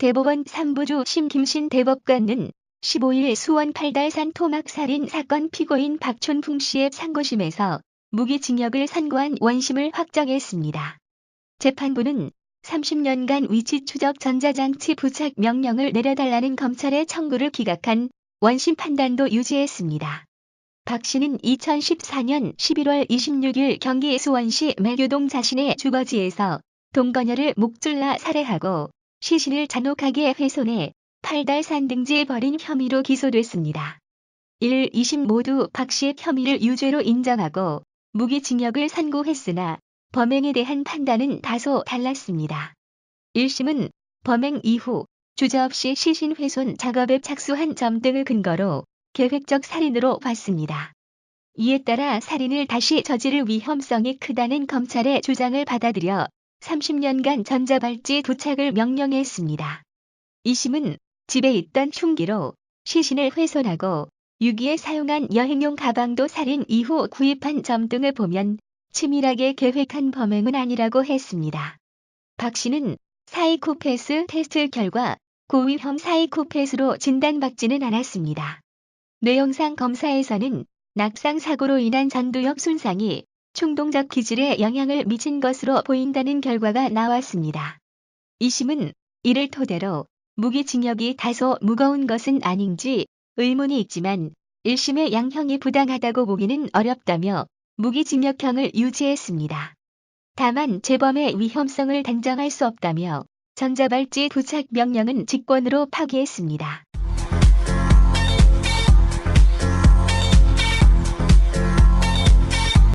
대법원 3부주 심김신 대법관은 15일 수원 팔달산 토막살인 사건 피고인 박촌풍 씨의 상고심에서 무기징역을 선고한 원심을 확정했습니다. 재판부는 30년간 위치 추적 전자장치 부착 명령을 내려달라는 검찰의 청구를 기각한 원심 판단도 유지했습니다. 박 씨는 2014년 11월 26일 경기 수원시 매교동 자신의 주거지에서 동거녀를 목줄라 살해하고 시신을 잔혹하게 훼손해 팔달 산 등지에 버린 혐의로 기소됐습니다. 1, 2심 모두 박 씨의 혐의를 유죄로 인정하고 무기징역을 선고했으나 범행에 대한 판단은 다소 달랐습니다. 1심은 범행 이후 주저없이 시신 훼손 작업에 착수한 점 등을 근거로 계획적 살인으로 봤습니다. 이에 따라 살인을 다시 저지를 위험성이 크다는 검찰의 주장을 받아들여 30년간 전자발찌 부착을 명령했습니다. 2심은 집에 있던 흉기로 시신을 훼손하고 유기에 사용한 여행용 가방도 살인 이후 구입한 점 등을 보면 치밀하게 계획한 범행은 아니라고 했습니다. 박 씨는 사이코패스 테스트 결과 고위험 사이코패스로 진단받지는 않았습니다. 뇌영상 검사에서는 낙상 사고로 인한 전두엽 손상이 충동적 기질에 영향을 미친 것으로 보인다는 결과가 나왔습니다. 2심은 이를 토대로 무기징역이 다소 무거운 것은 아닌지 의문이 있지만 1심의 양형이 부당하다고 보기는 어렵다며 무기징역형을 유지했습니다. 다만 재범의 위험성을 단정할 수 없다며 전자발찌 부착 명령은 직권으로 파기했습니다.